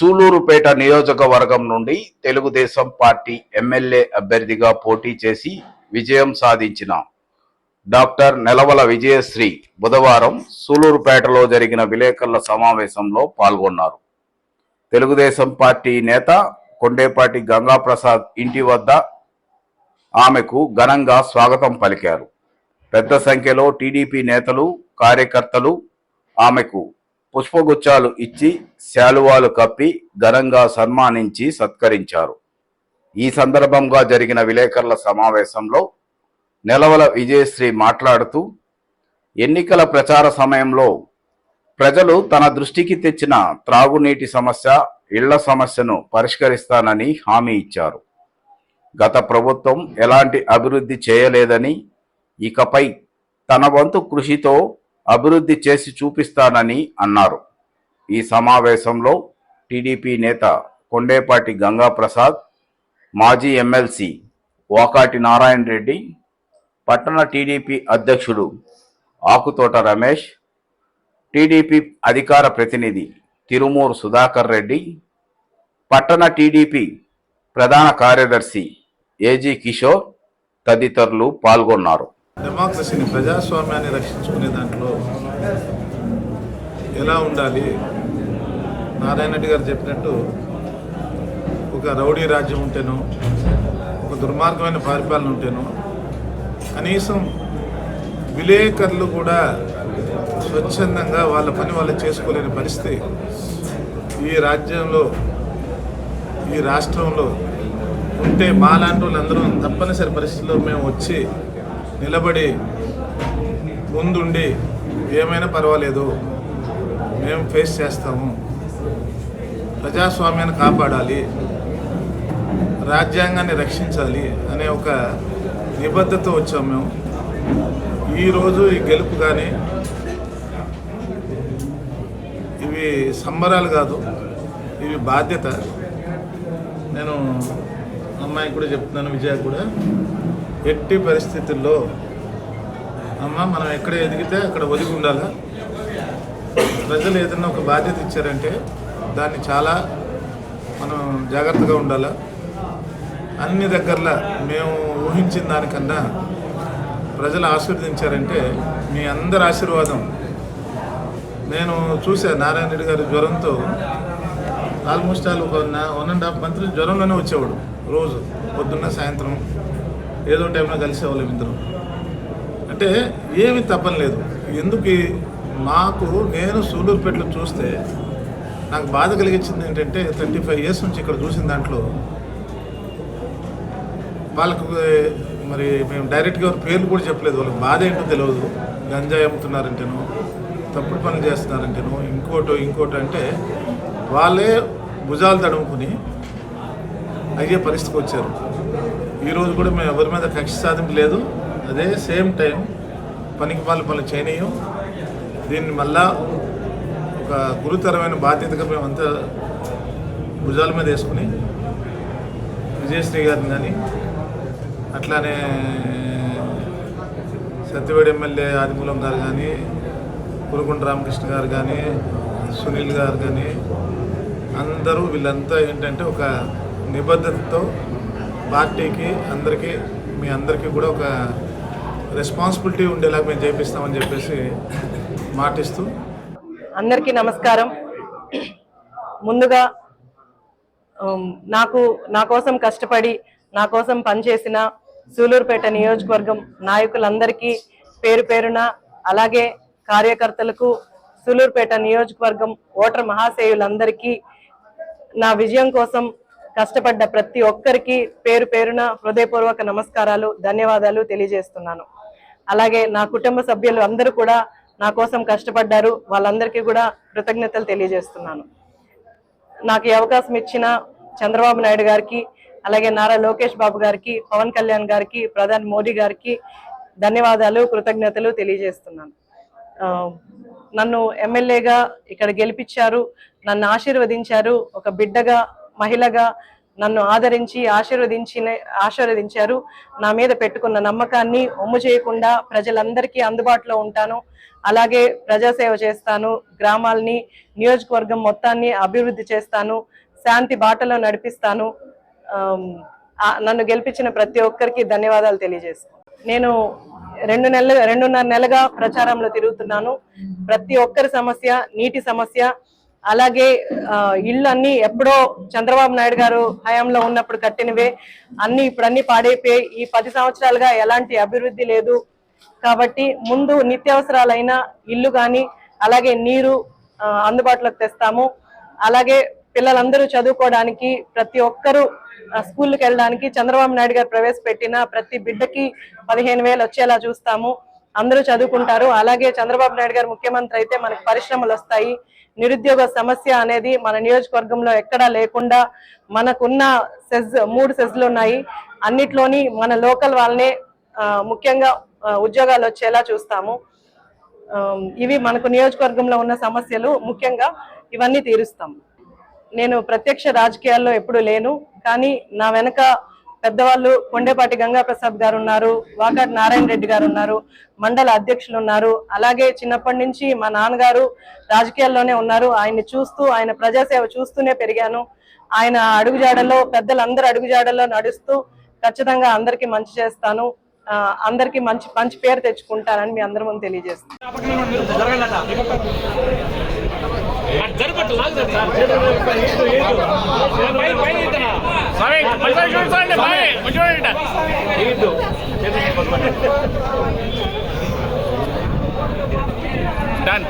సూలూరుపేట నియోజకవర్గం నుండి Telugu Desam party MLA అభ్యర్థిగా పోటీ చేసి విజయం సాధించిన డాక్టర్ నెలవల విజయశ్రీ బుధవారం సూలూరుపేటలో జరిగిన విలేకరుల సమావేశంలో పాల్గొన్నారు. తెలుగుదేశం పార్టీ నేత కొండేపాటి గంగాప్రసాద్ ఇంటి వద్ద ఆమెకు ఘనంగా స్వాగతం పలికారు. పెద్ద సంఖ్యలో టీడీపీ నేతలు కార్యకర్తలు ఆమెకు పుష్పగుచ్చాలు ఇచ్చి శాలువాలు కప్పి ఘనంగా సన్మానించి సత్కరించారు. ఈ సందర్భంగా జరిగిన విలేకరుల సమావేశంలో నెలవల విజయశ్రీ మాట్లాడుతూ ఎన్నికల ప్రచార సమయంలో ప్రజలు తన దృష్టికి తెచ్చిన త్రాగునీటి సమస్య ఇళ్ళ సమస్యను పరిష్కరిస్తానని హామీ ఇచ్చారు. గత ప్రభుత్వం ఎలాంటి అభివృద్ధి చేయలేదని ఇకపై తన వంతు కృషితో అభివృద్ధి చేసి చూపిస్తానని అన్నారు. ఈ సమావేశంలో టీడీపీ నేత కొండేపాటి గంగాప్రసాద్ మాజీ ఎమ్మెల్సీ వాకాటి నారాయణ రెడ్డి పట్టణ టీడీపీ అధ్యక్షుడు ఆకుతోట రమేష్ టీడీపీ అధికార ప్రతినిధి తిరుమూరు సుధాకర్ రెడ్డి పట్టణ టీడీపీ ప్రధాన కార్యదర్శి ఏజీ కిషోర్ తదితరులు పాల్గొన్నారు. డెమోక్రసీని ప్రజాస్వామ్యాన్ని రక్షించుకునే దాంట్లో ఎలా ఉండాలి? నారాయణ రెడ్డి గారు చెప్పినట్టు ఒక రౌడీ రాజ్యం ఉంటేనో ఒక దుర్మార్గమైన పరిపాలన ఉంటేనో కనీసం విలేకరులు కూడా స్వచ్ఛందంగా వాళ్ళ పని వాళ్ళు చేసుకోలేని పరిస్థితి ఈ రాజ్యంలో ఈ రాష్ట్రంలో ఉంటే మాలాంటి వాళ్ళందరం తప్పనిసరి పరిస్థితుల్లో మేము వచ్చి నిలబడి ముందుండి ఏమైనా పర్వాలేదు మేము ఫేస్ చేస్తాము. ప్రజాస్వామ్యాన్ని కాపాడాలి రాజ్యాంగాన్ని రక్షించాలి అనే ఒక నిబద్ధత వచ్చాము మేము. ఈరోజు ఈ గెలుపు కానీ ఇవి సంబరాలు కాదు ఇవి బాధ్యత. నేను అమ్మాయికి కూడా చెప్తున్నాను విజయ కూడా. ఎట్టి పరిస్థితుల్లో అమ్మ మనం ఎక్కడ ఎదిగితే అక్కడ ఒదిగి ఉండాలా? ప్రజలు ఏదైనా ఒక బాధ్యత ఇచ్చారంటే దాన్ని చాలా మనం జాగ్రత్తగా ఉండాలా? అన్ని దగ్గరలా మేము ఊహించిన దానికన్నా ప్రజలు ఆశీర్వదించారంటే మీ అందరి ఆశీర్వాదం. నేను చూసా నారాయణ రెడ్డి గారి జ్వరంతో ఆల్మోస్ట్ ఆల్ ఒక వన్ అండ్ హాఫ్ మంత్ జ్వరంలోనే వచ్చేవాడు రోజు పొద్దున్న సాయంత్రం. ఏదో టైంలో కలిసేవాళ్ళం ఇద్దరు. అంటే ఏమి తప్పలేదు ఎందుకు మాకు నేను సూలూరుపేటలో చూస్తే నాకు బాధ కలిగించింది ఏంటంటే థర్టీ ఫైవ్ ఇయర్స్ నుంచి ఇక్కడ చూసిన దాంట్లో వాళ్ళకు మరి మేము డైరెక్ట్గా పేర్లు కూడా చెప్పలేదు. వాళ్ళకి బాధ ఏంటో తెలియదు గంజాయి అమ్ముతున్నారంటేనో తప్పుడు పనులు చేస్తున్నారంటేను ఇంకోటో ఇంకోటో అంటే వాళ్ళే భుజాలు తడుముకుని అయ్యే పరిస్థితికి వచ్చారు. ఈరోజు కూడా మేము ఎవరి మీద కక్ష సాధింపు లేదు. అదే సేమ్ టైం పనికి పాలు పనులు చేయనీయం. దీన్ని మళ్ళా ఒక గురుతరమైన బాధ్యతగా మేమంతా భుజాల మీద వేసుకుని విజయశ్రీ గారిని కానీ అట్లానే సత్యవేడి ఎమ్మెల్యే ఆదిమూలం గారు కానీ కురుకుంట రామకృష్ణ గారు కానీ సునీల్ గారు కానీ అందరూ వీళ్ళంతా ఏంటంటే ఒక నిబద్ధతతో పార్టీకి అందరికీ మీ అందరికీ కూడా ఒక రెస్పాన్సిబిలిటీ ఉండేలాగా మేము చేపిస్తామని చెప్పేసి మాటిస్తూ. అందరికీ నమస్కారం. ముందుగా నాకు నా కోసం కష్టపడి నా కోసం పనిచేసిన సూలూరుపేట నియోజకవర్గం నాయకులందరికీ పేరు పేరున అలాగే కార్యకర్తలకు సూలూరుపేట నియోజకవర్గం ఓటర్ మహాశయులందరికీ నా విజయం కోసం కష్టపడ్డ ప్రతి ఒక్కరికి పేరు పేరున హృదయపూర్వక నమస్కారాలు ధన్యవాదాలు తెలియజేస్తున్నాను. అలాగే నా కుటుంబ సభ్యులు అందరూ కూడా నా కోసం కష్టపడ్డారు. వాళ్ళందరికీ కూడా కృతజ్ఞతలు తెలియజేస్తున్నాను. నాకు ఈ అవకాశం ఇచ్చిన చంద్రబాబు నాయుడు గారికి అలాగే నారా లోకేష్ బాబు గారికి పవన్ కళ్యాణ్ గారికి ప్రధాని మోడీ గారికి ధన్యవాదాలు కృతజ్ఞతలు తెలియజేస్తున్నాను. నన్ను ఎమ్మెల్యేగా ఇక్కడ గెలిపించారు. నన్ను ఆశీర్వదించారు. ఒక బిడ్డగా మహిళగా నన్ను ఆదరించి ఆశీర్వదించిన ఆశీర్వదించారు. నా మీద పెట్టుకున్న నమ్మకాన్ని ఒమ్ము చేయకుండా ప్రజలందరికీ అందుబాటులో ఉంటాను. అలాగే ప్రజాసేవ చేస్తాను. గ్రామాల్ని నియోజకవర్గం మొత్తాన్ని అభివృద్ధి చేస్తాను. శాంతి బాటలో నడిపిస్తాను. నన్ను గెలిపించిన ప్రతి ఒక్కరికి ధన్యవాదాలు తెలియజేస్తాను నేను రెండు నెలలు రెండున్నర నెలగా ప్రచారంలో తిరుగుతున్నాను. ప్రతి ఒక్కరి సమస్య నీటి సమస్య అలాగే ఇళ్ళు అన్ని ఎప్పుడో చంద్రబాబు నాయుడు గారు హయాంలో ఉన్నప్పుడు కట్టినవే. అన్ని ఇప్పుడు అన్ని పాడైపోయి ఈ పది సంవత్సరాలుగా ఎలాంటి అభివృద్ధి లేదు. కాబట్టి ముందు నిత్యావసరాలైన ఇల్లు కానీ అలాగే నీరు అందుబాటులోకి తెస్తాము. అలాగే పిల్లలందరూ చదువుకోవడానికి ప్రతి ఒక్కరూ స్కూల్కి వెళ్ళడానికి చంద్రబాబు నాయుడు గారు ప్రవేశపెట్టిన ప్రతి బిడ్డకి పదిహేను వేలు వచ్చేలా చూస్తాము. అందరూ చదువుకుంటారు. అలాగే చంద్రబాబు నాయుడు గారు ముఖ్యమంత్రి అయితే మనకు పరిశ్రమలు వస్తాయి. నిరుద్యోగ సమస్య అనేది మన నియోజకవర్గంలో ఎక్కడా లేకుండా మనకున్న సెజ్ మూడు సెజ్లు ఉన్నాయి. అన్నిట్లోని మన లోకల్ వాళ్ళనే ముఖ్యంగా ఉద్యోగాలు వచ్చేలా చూస్తాము. ఇవి మనకు నియోజకవర్గంలో ఉన్న సమస్యలు ముఖ్యంగా ఇవన్నీ తీరుస్తాం. నేను ప్రత్యక్ష రాజకీయాల్లో ఎప్పుడు లేను. కానీ నా వెనక పెద్దవాళ్ళు కొండేపాటి గంగా ప్రసాద్ గారు ఉన్నారు వాకాటి నారాయణ రెడ్డి గారు ఉన్నారు మండల అధ్యక్షులు ఉన్నారు అలాగే చిన్నప్పటి నుంచి మా నాన్నగారు రాజకీయాల్లోనే ఉన్నారు. ఆయన్ని చూస్తూ ఆయన ప్రజాసేవ చూస్తూనే పెరిగాను. ఆయన అడుగుజాడలో పెద్దలందరూ అడుగుజాడల్లో నడుస్తూ ఖచ్చితంగా అందరికీ మంచి చేస్తాను. అందరికి అందరికీ మంచి మంచి పేరు తెచ్చుకుంటానని మీ అందరి ముందు తెలియజేస్తాను. చూడండి బాయ్ మంచిగా డన్